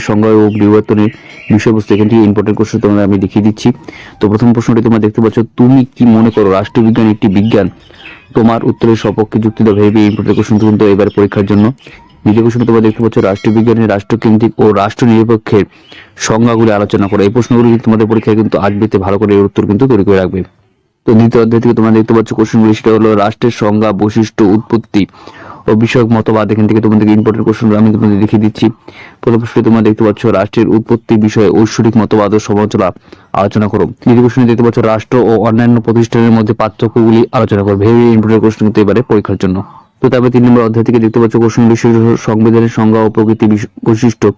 সংবিধানের সংজ্ঞা ও বিবর্তনের বিষয়বস্তু এখান থেকে ইম্পর্টেন্ট কোশ্চেন তোমাদের আমি দেখিয়ে দিচ্ছি। তো প্রথম প্রশ্নটি তোমরা দেখতে পাচ্ছ, তুমি কি মনে করো রাষ্ট্রবিজ্ঞান একটি বিজ্ঞান? তোমার উত্তরের সপক্ষে যুক্তি দাও, ভেবে ইম্পর্টেন্ট কোশ্চেন কিন্তু এবার পরীক্ষার জন্য। দ্বিতীয় কোশ্চেন তোমরা দেখতে পাচ্ছ, রাষ্ট্রবিজ্ঞানের রাষ্ট্রকেন্দ্রিক ও রাষ্ট্র নিরপেক্ষের সংজ্ঞাগুলি আলোচনা করো। এই প্রশ্নগুলি কিন্তু তোমাদের পরীক্ষায় কিন্তু আসবে ভালো করে এর উত্তর কিন্তু তৈরি করে রাখবে। তো দ্বিতীয় অধ্যায় থেকে তোমরা দেখতে পাচ্ছ কোশ্চেনগুলি সেটা হলো রাষ্ট্রের সংজ্ঞা, বৈশিষ্ট্য, উৎপত্তি। বিষয়ক মতবাদ, এখান থেকে তোমাদেরকে ইম্পর্টেন্ট কোশ্চেন আমি তোমাদের দেখিয়ে দিচ্ছি। প্রথম প্রশ্নে তোমরা দেখতে পাচ্ছ, রাষ্ট্রের উৎপত্তি বিষয়ে ঐশ্বরিক মতবাদ ও সমালোচনা আলোচনা করো। দ্বিতীয় প্রশ্নে দেখতে পাচ্ছ, রাষ্ট্র ও অন্যান্য প্রতিষ্ঠানের মধ্যে পার্থক্যগুলি আলোচনা করো। ভেরি ইম্পর্টেন্ট কোশ্চেন কিন্তু এবারে পরীক্ষার জন্য। তো তারপরে তিন নম্বর অধ্যায় থেকে দেখতে পাচ্ছ কোশ্চেন বিষয় সংবিধানের সংজ্ঞা ও প্রকৃতি বৈশিষ্ট্য।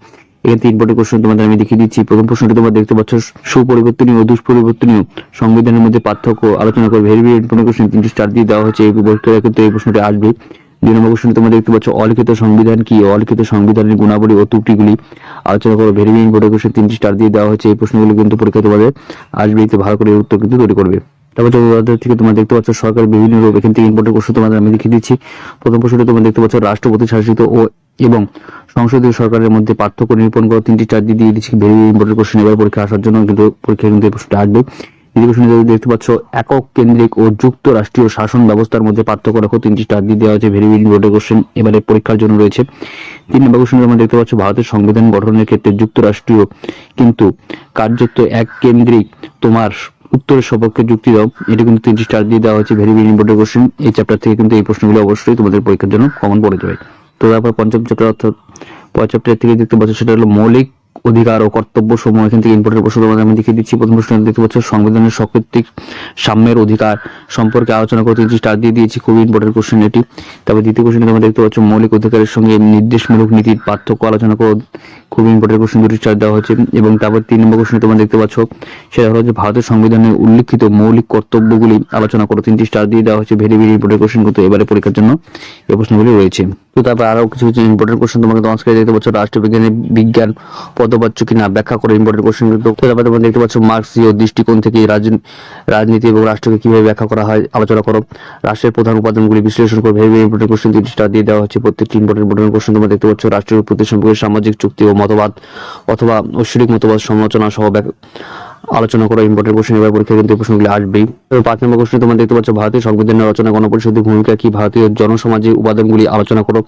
এখানে তিন ইম্পর্টেন্ট কোশ্চেন তোমাদের আমি দেখিয়ে দিচ্ছি। প্রথম প্রশ্নটি তোমরা দেখতে পাচ্ছ, সুপরিবর্তনীয় ও দুষ্পরিবর্তনীয় সংবিধানের মধ্যে পার্থক্য আলোচনা করে। ভেরি ভেরি ইম্পর্টেন্ট কোশ্চেন তিনটি স্টার দিয়ে দেওয়া হচ্ছে এই পরীক্ষায় কিন্তু এই প্রশ্নটি আসবে। দুই কোশ্চেন তোমরা দেখতে পাচ্ছ অলিখিত সংবিধান কি? অলিখিত সংবিধানের গুণাবলী ও ত্রুটিগুলি আলোচনা করো। ভেরি ভেরি ইম্পর্টেন্ট কোশ্চেন তিনটি স্টার দিয়ে দেওয়া হচ্ছে এই প্রশ্নগুলি কিন্তু পরীক্ষা তোমাদের আসবে, এতে ভালো করে উত্তর কিন্তু তৈরি করবে। তারপর থেকে তোমরা দেখতে পাচ্ছ সরকারের বিভিন্ন রূপ এখান থেকে ইম্পর্টেন্ট কোশ্চেন তোমাদের আমি দেখিয়ে দিচ্ছি। প্রথম প্রশ্নটি তোমরা দেখতে পাচ্ছ, রাষ্ট্রপতি শাসিত ও এবং সংসদীয় সরকারের মধ্যে পার্থক্য নিরূপণ করো। তিনটি চার দিয়ে দিয়ে দিচ্ছি, ভেরি ইম্পর্টেন্ট কোশ্চেন এবার পরীক্ষা আসার জন্য কিন্তু পরীক্ষা কিন্তু এই প্রশ্নটা আসবে। যদি দেখতে পাচ্ছ, একক কেন্দ্রিক ও যুক্তরাষ্ট্রীয় শাসন ব্যবস্থার মধ্যে পার্থক্য রাখো, তিনটি স্টার দিয়ে দেওয়া হয়েছে, ভেরি ভেরি ইম্পর্টেন্ট কোশ্চেন এবারে পরীক্ষার জন্য রয়েছে। তিন নম্বর কোশ্চেন আমরা দেখতে পাচ্ছ, ভারতের সংবিধান গঠনের ক্ষেত্রে যুক্তরাষ্ট্রীয় কিন্তু কার্যত এক কেন্দ্রিক, তোমার উত্তরের সপক্ষে যুক্তি দাও, এটা কিন্তু তিনটি স্টার দিয়ে দেওয়া হয়েছে, ভেরি ভেরি ইম্পর্টেন্ট কোশ্চেন এই চ্যাপ্টার থেকে কিন্তু এই প্রশ্নগুলো অবশ্যই তোমাদের পরীক্ষার জন্য কমন পড়ে যাবে। তো তারপর পঞ্চম চ্যাপ্টার অর্থাৎ পরের চ্যাপ্টার থেকে দেখতে পাচ্ছ, সেটা হলো মৌলিক অধিকার ও কর্তব্য সমূহ এখান থেকে ইম্পর্টেন্ট প্রশ্ন আমি দেখিয়ে দিচ্ছি। প্রথম প্রশ্ন দেখতে পাচ্ছ, সংবিধানের সকৃতিক সাম্যের অধিকার সম্পর্কে আলোচনা করতে তিনটি স্টার দিয়ে দিয়েছি, খুবই ইম্পর্টেন্ট কোশ্চেন এটি। তারপর দ্বিতীয় কোশ্চেন তোমরা দেখতে পাচ্ছ, মৌলিক অধিকারের সঙ্গে নির্দেশমূলক নীতির পার্থক্য আলোচনা করো, খুবই ইম্পর্টেন্ট কোশ্চেন দুটি স্টার দেওয়া হয়েছে। এবং তারপর তিন নম্বর কোশ্চেন তোমরা দেখতে পাচ্ছ, সেটা হলো যে ভারতের সংবিধানে উল্লিখিত মৌলিক কর্তব্যগুলি আলোচনা করো। তিনটি স্টার দিয়ে দেওয়া হচ্ছে ভেরি ভেরি ইম্পর্টেন্ট কোশ্চেন কিন্তু এবারে পরীক্ষার জন্য এই প্রশ্নগুলি রয়েছে। তো তারপর আরও কিছু কিছু ইম্পর্টেন্ট কোশ্চেন তোমাকে তোমার দেখতে পাচ্ছ রাষ্ট্রবিজ্ঞানের বিজ্ঞান পদবাচ্য কিনা, ব্যাখ্যা করে ইম্পর্টেন্ট কোশ্চেন তারপর তোমরা দেখতে পাচ্ছ মার্কসীয় দৃষ্টিকোণ থেকে রাজন- রাজনীতি এবং রাষ্ট্রকে কীভাবে ব্যাখ্যা করা হয়, আলোচনা করো। রাষ্ট্রের প্রধান উপাদানগুলি বিশ্লেষণ করে। ভেরি ইম্পর্টেন্ট কোশ্চেন স্টার দিয়ে দেওয়া হচ্ছে। প্রত্যেকটি ইম্পর্টেন্ট ইম্পর্টেন্ট কোশ্চেন তোমরা দেখতে পাচ্ছ। রাষ্ট্রের প্রতি সম্পর্কে সামাজিক চুক্তি ও মতবাদ অথবা ঐশ্বরিক মতবাদ সমালোচনা সহ আলোচনা করা ইম্পর্টেন্ট কোশ্চেন এবার পরীক্ষা কিন্তু এই প্রশ্নগুলি আসবেই। তবে পাঁচ নম্বর কোশ্চেন তোমরা দেখতে পাচ্ছ, ভারতীয় সংবিধানের রচনা গণপরিষদের ভূমিকা কি, ভারতীয় জনসমাজের উপাদানগুলি আলোচনা করো।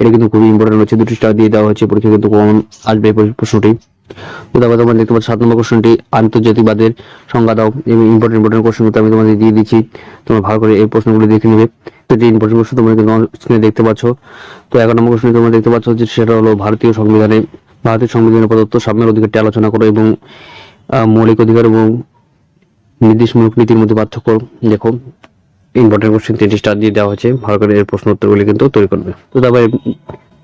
এটা কিন্তু খুবই ইম্পর্টেন্ট হচ্ছে দুটি স্টার দিয়ে দেওয়া হয়েছে, পরীক্ষা কিন্তু কমন আসবে এই প্রশ্নটি। তারপর তোমরা দেখতে পাচ্ছ, সাত নম্বর কোশ্চেনটি আন্তর্জাতিকবাদের সংজ্ঞা দাও, এবং ইম্পর্টেন্ট ইম্পর্টেন্ট কোশ্চেন আমি তোমাদের দিয়ে দিচ্ছি। তোমরা ভালো করে এই প্রশ্নগুলি দেখে নেবে। তো যে ইম্পর্টেন্ট কোশ্চেন তোমরা স্ক্রিনে দেখতে পাচ্ছ, তো এগারো নম্বর কোশ্চেন তোমরা দেখতে পাচ্ছ যে সেটা হলো ভারতীয় সংবিধানে, ভারতীয় সংবিধানের প্রদত্ত সাম্যের অধিকারটি আলোচনা করো এবং মৌলিক অধিকার এবং নির্দেশমূলক নীতির মধ্যে পার্থক্য দেখো। ইম্পর্টেন্ট কোশ্চেন তিনটি স্টার দিয়ে দেওয়া হয়েছে। ভালো করে এর প্রশ্ন উত্তরগুলি কিন্তু তৈরি করবে। তো তারপরে,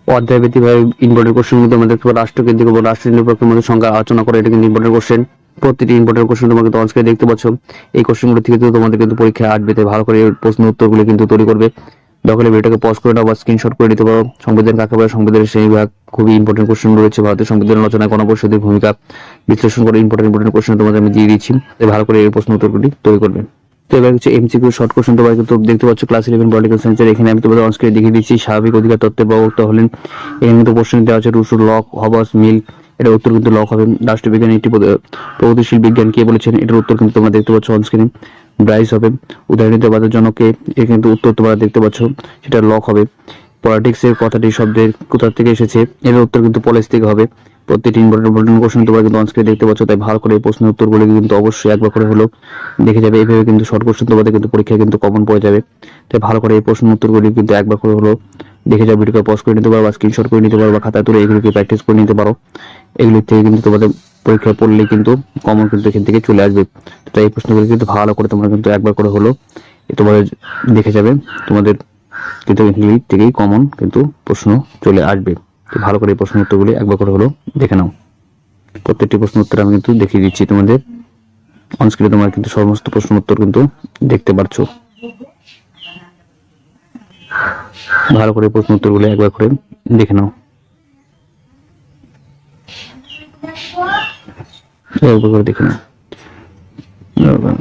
অধ্যায় ব্যক্তিভাবে ইম্পর্টেন্ট কোশ্চেন মধ্যে আমরা দেখতে পাবো রাষ্ট্রকেন্দ্রিক এবং রাষ্ট্র নিরপেক্ষের মধ্যে সংখ্যা আলোচনা করে। এটা কিন্তু ইম্পর্টেন্ট কোশ্চেন প্রতিটি ইম্পর্টেন্ট কোশ্চেন তোমাকে এ দেখতে পাচ্ছ। এই কোশ্চেনগুলো থেকে কিন্তু তোমাদের কিন্তু পরীক্ষায় আসবে। ভালো করে এর প্রশ্ন উত্তরগুলি কিন্তু তৈরি করবে। দখলে ভিডিওটাকে পজ করে নাও বা স্ক্রিনশট করে নিতে পারো। সংবিধান কাকে বলে? সংবিধানের সেই বিভাগ খুবই ইম্পর্টেন্ট কোশ্চেন রয়েছে। ভারতের সংবিধান রচনায় গণপরিষদের ভূমিকা। বিশ্লেষণ করে ইম্পর্টেন্ট ইম্পর্টেন্ট কোশ্চেন তোমাদের আমি দিয়ে দিচ্ছি। ভালো করে এই প্রশ্ন উত্তরগুলি তৈরি করবে তো এবার হচ্ছে এমসিকিউ শর্ট কোশ্চেন তোমরা কিন্তু দেখতে পাচ্ছ ক্লাস ইলেভেন পলিটিক্যাল সায়েন্সের এখানে আমি তোমাদের অনস্ক্রিনে দেখিয়ে দিচ্ছি। স্বাভাবিক অধিকার তত্ত্বের প্রবক্তা হলেন। এখানে কিন্তু কোশ্চেন দেওয়া আছে, রুশো, লক, হবাস, মিল। এটার উত্তর কিন্তু লক হবে। রাষ্ট্রবিজ্ঞান, একটি প্রগতিশীল বিজ্ঞান কে বলেছেন? এটার উত্তর কিন্তু তোমরা দেখতে পাচ্ছ অনস্ক্রিনে ব্রাইস হবে। উদাহরণীয়বাদের জনকে এর কিন্তু উত্তর তোমরা দেখতে পাচ্ছ, সেটা লক হবে। পলিটিক্স এর কথাটি শব্দের কোথা থেকে এসেছে? এর উত্তর কিন্তু পলিস থেকে হবে। প্রত্যেকটি ইম্পর্টেন্ট ইম্পর্টেন্ট কোশ্চেন তোমরা কিন্তু অনস্ক্রিনে দেখতে পাচ্ছ, তাই ভালো করে এই প্রশ্নের উত্তরগুলো কিন্তু অবশ্যই একবার করে হলো দেখে যাবে। এইভাবে কিন্তু শর্ট কোশ্চেন তোমাদের কিন্তু পরীক্ষায় কিন্তু কমন পড়ে যাবে। তাই ভালো করে এই প্রশ্ন উত্তরগুলি কিন্তু একবার করে হলো দেখে যাও ভিডিওকে পজ করে নিতে পারো বা স্ক্রিনশট করে নিতে পারো বা খাতা তুলে এগুলোকে প্র্যাকটিস করে নিতে পারো। এগুলির থেকে কিন্তু তোমাদের পরীক্ষা পড়লেই কিন্তু কমন কিন্তু এখান থেকে চলে আসবে। তাই এই প্রশ্নগুলি কিন্তু ভালো করে তোমরা কিন্তু একবার করে হলো তোমাদের দেখে যাবে। তোমাদের কিন্তু এগুলি থেকেই কমন কিন্তু প্রশ্ন চলে আসবে। ভালো করে এই প্রশ্ন উত্তরগুলি একবার করে হলো দেখে নাও। প্রত্যেকটি প্রশ্ন উত্তর আমি কিন্তু দেখিয়ে দিচ্ছি তোমাদের। অনস্ক্রিনে তোমরা কিন্তু সমস্ত প্রশ্ন উত্তর কিন্তু দেখতে পারছ। ভালো করে প্রশ্ন উত্তরগুলো একবার করে দেখে নাও। একবার করে দেখে নাও দেখে নাও।